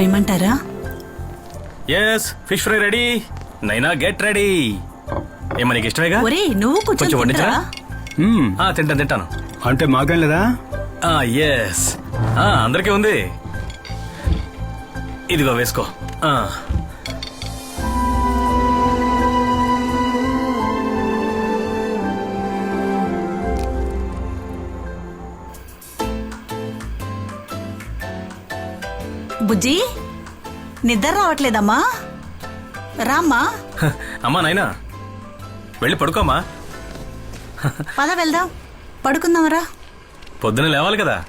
వేయమంటారా? Yes fish fry ready Naina get ready ఏమో నీకు ఇష్టమేగా ఒరే నువ్వు కొంచెం మ్మ్. ఆ, తింటాను తింటాను. అంటే మాకేం లేదా? ఎస్ అందరికీ ఉంది. ఇదిగో వేసుకో. ఆ. బుజ్జి నిద్ర రావట్లేదమ్మా. రామ్మా. అమ్మా నాయనా వెళ్ళి పడుకోమ్మా. పద వెళ్దాం. పడుకుందాంరా పొద్దున లేవాలి కదా.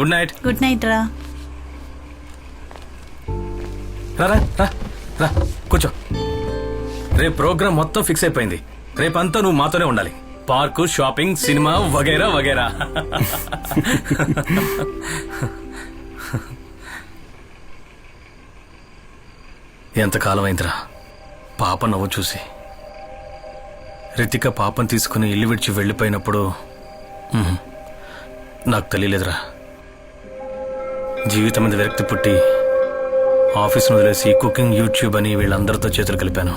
Good night. గుడ్ నైట్ రా. రా రా కూర్చో. రేపు ప్రోగ్రామ్ మొత్తం ఫిక్స్ అయిపోయింది. రేపంతా నువ్వు మాతోనే ఉండాలి. పార్కు షాపింగ్ సినిమా వగైరా వగైరా. ఎంతకాలం అయిందిరా పాప నవ్వు చూసి. రితిక పాపం తీసుకుని ఇల్లు విడిచి వెళ్ళిపోయినప్పుడు నాకు తెలియలేదురా. జీవితం మీద విరక్తి పుట్టి ఆఫీస్ను వదిలేసి కుకింగ్ యూట్యూబ్ అని వీళ్ళందరితో చేతులు కలిపాను.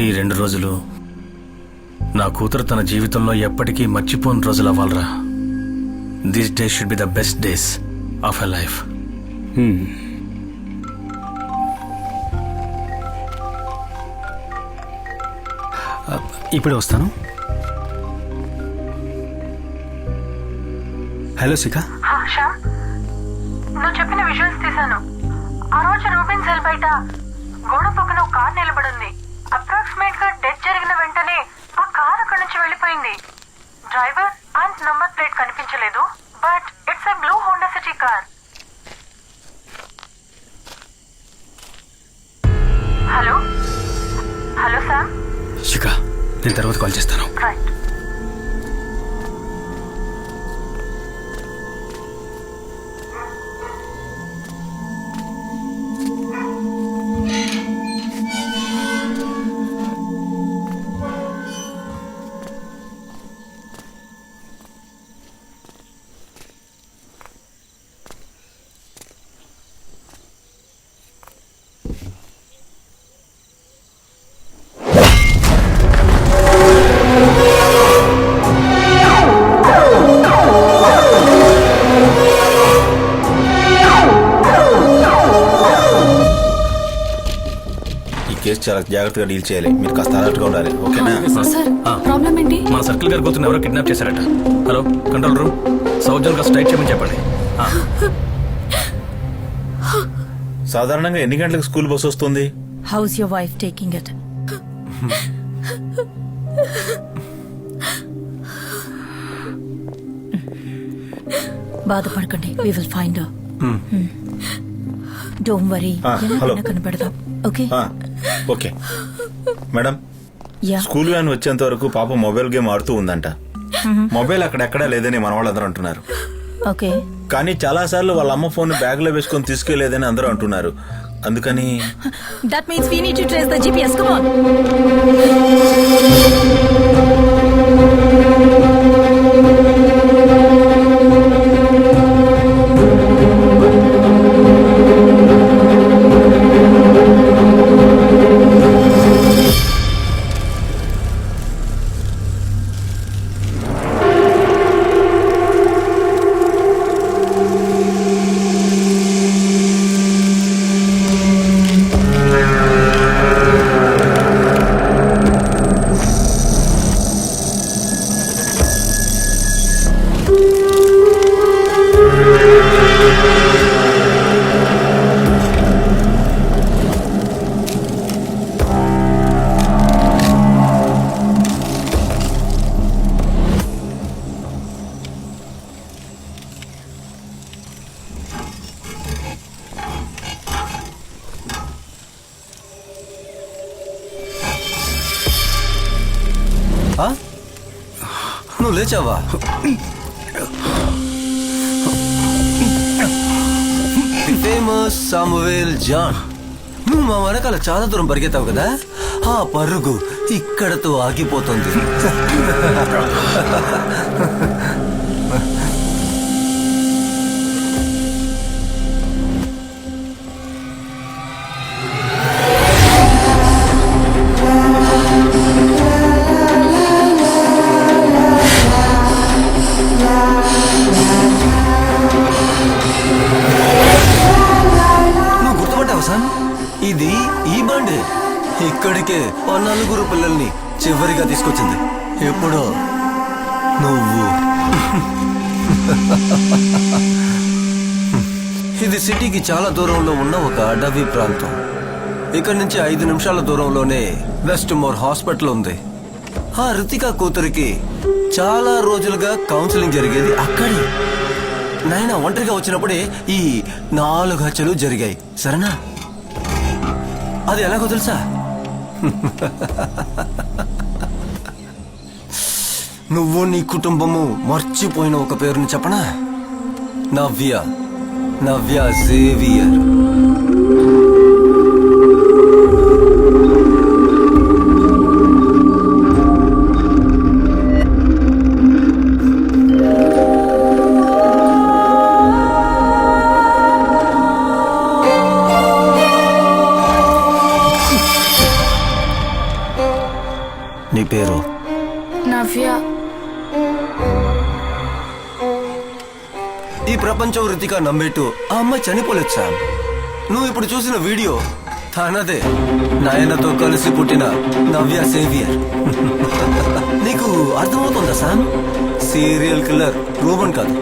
ఈ రెండు రోజులు నా కూతురు తన జీవితంలో ఎప్పటికీ మర్చిపోని రోజులు అవ్వాలరా. This day should be the best days of a life ఇప్పుడే వస్తాను. హలో శిఖ. శ్యామ్ నువ్వు చెప్పిన విజువల్స్ తీశాను. ఆ రోజు రూబిన్ సెల్ బయట గోడ పక్కన ఒక కార్ నిలబడింది. అప్రాక్సిమేట్గా డెత్ జరిగిన వెంటనే ఆ కార్ అక్కడి నుంచి వెళ్ళిపోయింది. డ్రైవర్ అండ్ నంబర్ ప్లేట్ కనిపించలేదు but it's a blue Honda City car hello hello sir Shikha నేను తర్వాత కాల్ చేస్తాను. కేసు చాలా జాగ్రత్తగా డీల్ చేయాలి. మీరు కాస్త అలర్ట్గా ఉండాలి. ఓకేనా? సార్ ఆ. ప్రాబ్లం ఏంటి? మన సర్కిల్ గారి కూతురు ఎవరో కిడ్నాప్ చేశారట. Hello control room? South zone కాస్త టైట్ చేయమని చెప్పండి. ఆ, సాధారణంగా ఎన్ని గంటలకు స్కూల్ బస్ వస్తుంది? How's your wife taking it బాధపడకండి we will find don't worry Ah, hello. Okay okay. Madam yeah. School van వచ్చేంత వరకు పాప మొబైల్ గేమ్ ఆడుతూ ఉందంట. మొబైల్ అక్కడెక్కడా లేదని మన వాళ్ళందరూ అంటున్నారు. ఓకే. కానీ చాలా సార్లు వాళ్ళ అమ్మ ఫోన్ బ్యాగ్లో వేసుకొని తీసుకెళ్ళేదని అందరూ అంటున్నారు. అందుకని that means we need to trace the GPS come on నువ్వు లేచావా? ఫేమస్ సామువేల్ జాన్ నువ్వు మా వెనకాల చాలా దూరం పరిగెత్తావు కదా? ఆ పరుగు ఇక్కడతో ఆగిపోతుంది. నలుగురు పిల్లల్ని చివరిగా తీసుకొచ్చింది. ఎప్పుడో నువ్వు. ఇది సిటీకి చాలా దూరంలో ఉన్న ఒక అడవి ప్రాంతం. ఇక్కడ నుంచి ఐదు నిమిషాల దూరంలోనే వెస్ట్ మోర్ హాస్పిటల్ ఉంది. ఆ రితిక కూతురికి చాలా రోజులుగా కౌన్సిలింగ్ జరిగేది అక్కడే. నాయన ఒంటరిగా వచ్చినప్పుడే ఈ నాలుగు హత్యలు జరిగాయి. సరేనా? అది ఎలాగో తెలుసా? నువ్వు నీ కుటుంబము మర్చిపోయిన ఒక పేరుని చెప్పనా? నవ్య. నవ్య జేవియర్. ఈ ప్రపంచం నమ్మేట్టు ఆ అమ్మాయి చనిపోలేదు సామ్ నువ్వు ఇప్పుడు చూసిన వీడియో తనదే. నాయనతో కలిసి పుట్టిన నవ్య సేవియర్. నీకు అర్థమవుతుందా సామ్? సీరియల్ కిల్లర్ రూబన్ కాదు.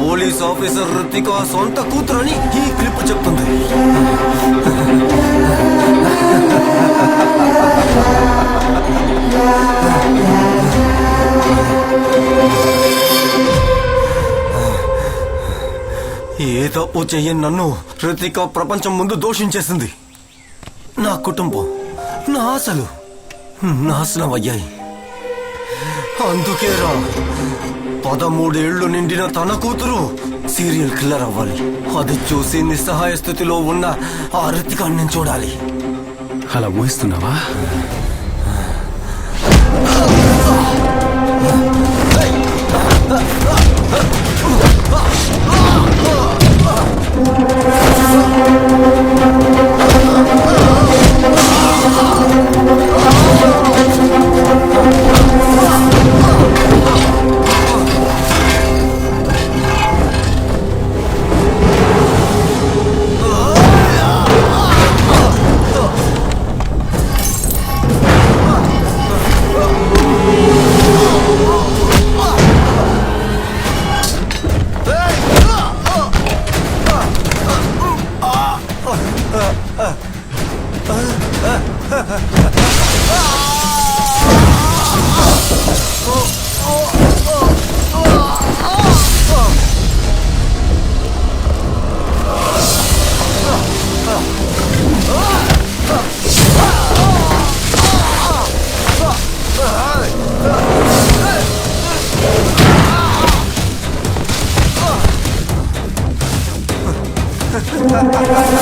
పోలీస్ ఆఫీసర్ రుతిక సొంత కూతురని ఈ క్లిప్ చెప్తుంది. ఏ తప్పు చెయ్యని నన్ను రితిక ప్రపంచం ముందు దోషించేసింది. నా కుటుంబం నా ఆశలు నాశనం అయ్యాయి. అందుకేరా పదమూడేళ్ళు నిండిన తన కూతురు సీరియల్ కిల్లర్ అవ్వాలి. అది చూసి నిస్సహాయ స్థితిలో ఉన్న ఆ రితికాన్ని నేను చూడాలి. అలా ఊహిస్తున్నావా? Oh! నేను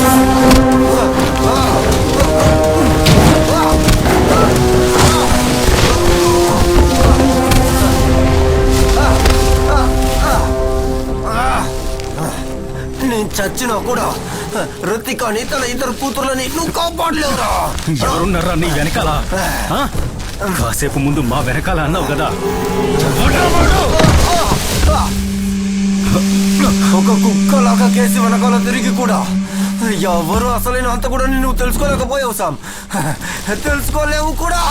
చచ్చినా కూడా రితికాని తన ఇద్దరు కూతుర్లని నువ్వు కాపాడలేవురా. ఎవరున్నారా నీ వెనకాల? కాసేపు ముందు మా వెనకాల అన్నావు కదా. ఒక కుక్కలాగా కేసి వెనకాల తిరిగి కూడా ఎవరు అసలైన అంత కూడా నువ్వు తెలుసుకోలేకపోయావు సామ్. తెలుసుకోలేవు కూడా.